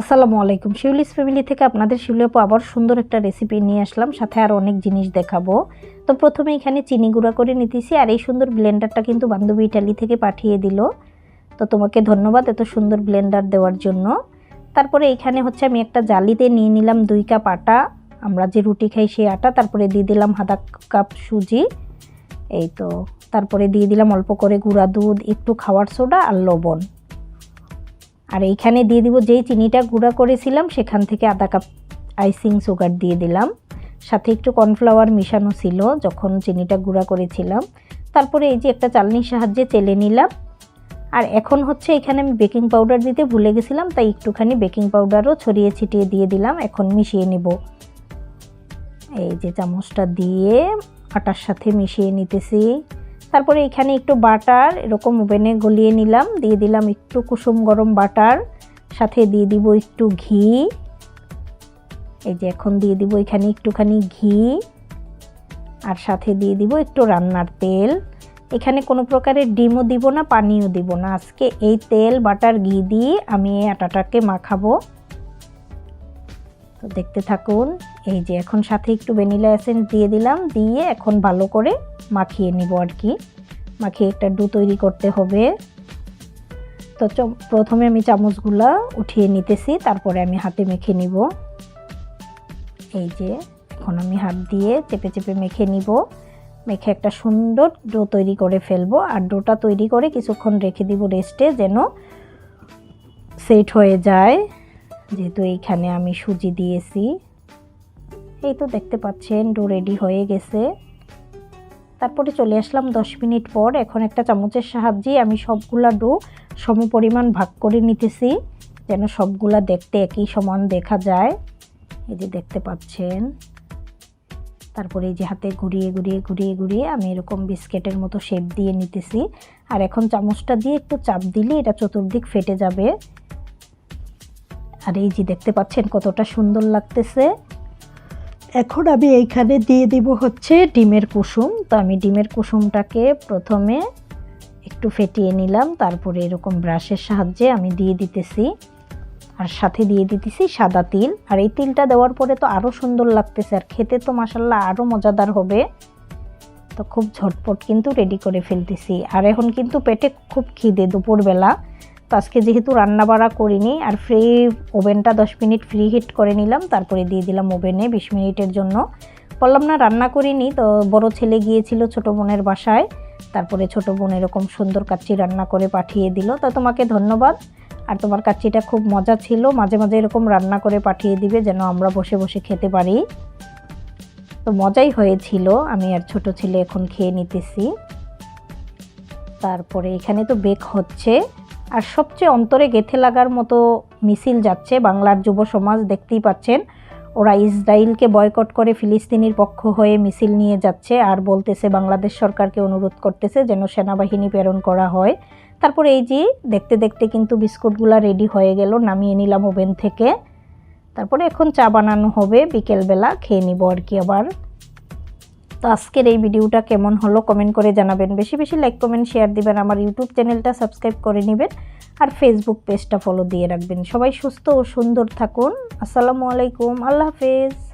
আসসালামু আলাইকুম। শিউলিস ফ্যামিলি থেকে আপনাদের শিউলি আপু আবার সুন্দর একটা রেসিপি নিয়ে আসলাম, সাথে আর অনেক জিনিস দেখাবো। তো প্রথমে এখানে চিনি গুঁড়া করে নিতেছি, আর এই সুন্দর ব্লেন্ডারটা কিন্তু বান্ধবী ইটালি থেকে পাঠিয়ে দিল। তো তোমাকে ধন্যবাদ এত সুন্দর ব্লেন্ডার দেওয়ার জন্য। তারপরে এখানে হচ্ছে আমি একটা জালিতে নিয়ে নিলাম দুই কাপ আটা। আমরা যে রুটি খাই সেই আটা, তারপরে দিয়ে দিলাম আধা কাপ সুজি। এই তো, তারপরে দিয়ে দিলাম অল্প করে গুঁড়া দুধ, একটু খাওয়ার সোডা আর লবণ। আর এইখানে দিয়ে দিব যেই চিনিটা গুঁড়া করেছিলাম, সেখান থেকে আধা কাপ আইসিং সুগার দিয়ে দিলাম। সাথে একটু কর্নফ্লাওয়ার মিশানো ছিল যখন চিনিটা গুঁড়া করেছিলাম। তারপরে এই যে একটা চালনির সাহায্যে চেলে নিলাম। আর এখন হচ্ছে এখানে আমি বেকিং পাউডার দিতে ভুলে গেছিলাম, তাই একটুখানি বেকিং পাউডারও ছড়িয়ে ছিটিয়ে দিয়ে দিলাম। এখন মিশিয়ে নেব। এই যে চামচটা দিয়ে আটার সাথে মিশিয়ে নিতেছি। তারপরে এখানে একটু বাটার, এরকম ওভেনে গলিয়ে নিলাম, দিয়ে দিলাম একটু কুসুম গরম বাটার, সাথে দিয়ে দিব একটু ঘি। এই যে এখন দিয়ে দিব এখানে একটুখানি ঘি, আর সাথে দিয়ে দিব একটু রান্নার তেল। এখানে কোনো প্রকারের ডিমও দিব না, পানিও দিব না। আজকে এই তেল, বাটার, ঘি দিয়ে আমি এই আটাটাকে মাখাবো। তো দেখতে থাকুন। এই যে এখন সাথে একটু ভ্যানিলা এসেন্স দিয়ে দিলাম, দিয়ে এখন ভালো করে মাখিয়ে নিব আর কি। মাখিয়ে একটা ডু তৈরি করতে হবে। তো প্রথমে আমি চামচগুলা উঠিয়ে নিতেছি, তারপরে আমি হাতে মেখে নিব। এই যে এখন আমি হাত দিয়ে চেপে চেপে মেখে নিব। মেখে একটা সুন্দর ডো তৈরি করে ফেলব, আর ডোটা তৈরি করে কিছুক্ষণ রেখে দিব রেস্টে যেন সেট হয়ে যায়। যেহেতু এইখানে আমি সুজি দিয়েছি। এই তো দেখতে পাচ্ছেন ডো রেডি হয়ে গেছে। তারপরে চলে আসলাম দশ মিনিট পর, এখন একটা চামচের সাহায্যে আমি সবগুলা ডো সম পরিমাণ ভাগ করে নিতেছি, যেন সবগুলা দেখতে একই সমান দেখা যায়। এই যে দেখতে পাচ্ছেন। তারপরে এই যে হাতে ঘুরিয়ে ঘুরিয়ে ঘুরিয়ে ঘুরিয়ে আমি এরকম বিস্কেটের মতো শেপ দিয়ে নিতেছি। আর এখন চামচটা দিয়ে একটু চাপ দিলে এটা চতুর্দিক ফেটে যাবে। আর এই যে দেখতে পাচ্ছেন কতটা সুন্দর লাগতেছে। এখন আমি এইখানে দিয়ে দিব হচ্ছে ডিমের কুসুম। তো আমি ডিমের কুসুমটাকে প্রথমে একটু ফেটিয়ে নিলাম, তারপরে এরকম ব্রাশের সাহায্যে আমি দিয়ে দিতেছি। আর সাথে দিয়ে দিতেছি সাদা তিল। আর এই তিলটা দেওয়ার পরে তো আরও সুন্দর লাগতেছে, আর খেতে তো মাসাল্লাহ আরও মজাদার হবে। তো খুব ঝটপট কিন্তু রেডি করে ফেলতেছি। আর এখন কিন্তু পেটে খুব খিদে দুপুরবেলা। তো আজকে যেহেতু রান্না বাড়া করিনি, আর ফ্রি ওভেনটা দশ মিনিট ফ্রি হিট করে নিলাম, তারপরে দিয়ে দিলাম ওভেনে বিশ মিনিটের জন্য। বললাম না, রান্না করিনি, তো বড় ছেলে গিয়েছিল ছোট বোনের বাসায়, তারপরে ছোট বোন এরকম সুন্দর কাচ্চি রান্না করে পাঠিয়ে দিল। তা তোমাকে ধন্যবাদ। আর তোমার কাচ্চিটা খুব মজা ছিল, মাঝে মাঝে এরকম রান্না করে পাঠিয়ে দিবে যেন আমরা বসে বসে খেতে পারি। তো মজাই হয়েছিল, আমি আর ছোট ছেলে এখন খেয়ে নিতেছি। তারপরে এখানে তো বেক হচ্ছে। আর সবচেয়ে অন্তরে গেথে লাগার মতো মিছিল যাচ্ছে বাংলার যুব সমাজ, দেখতেই পাচ্ছেন। ওরা ইসরায়েলকে বয়কট করে ফিলিস্তিনির পক্ষ হয়ে মিছিল নিয়ে যাচ্ছে আর বলতেছে, বাংলাদেশ সরকারকে অনুরোধ করতেছে যেন সেনাবাহিনী প্রেরণ করা হয়। তারপর এই যে দেখতে দেখতে কিন্তু বিস্কুটগুলো রেডি হয়ে গেল, নামিয়ে নিলাম ওভেন থেকে। তারপরে এখন চা বানানো হবে, বিকেলবেলা খেয়ে নিব আর কি আবার। তো আজকের এই ভিডিওটা কেমন হলো কমেন্ট করে জানাবেন। বেশি বেশি লাইক কমেন্ট শেয়ার দিবেন, আমার ইউটিউব চ্যানেলটা সাবস্ক্রাইব করে নেবেন আর ফেসবুক পেজটা ফলো দিয়ে রাখবেন। সবাই সুস্থ ও সুন্দর থাকুন। আসসালামু আলাইকুম। আল্লাহ হাফেজ।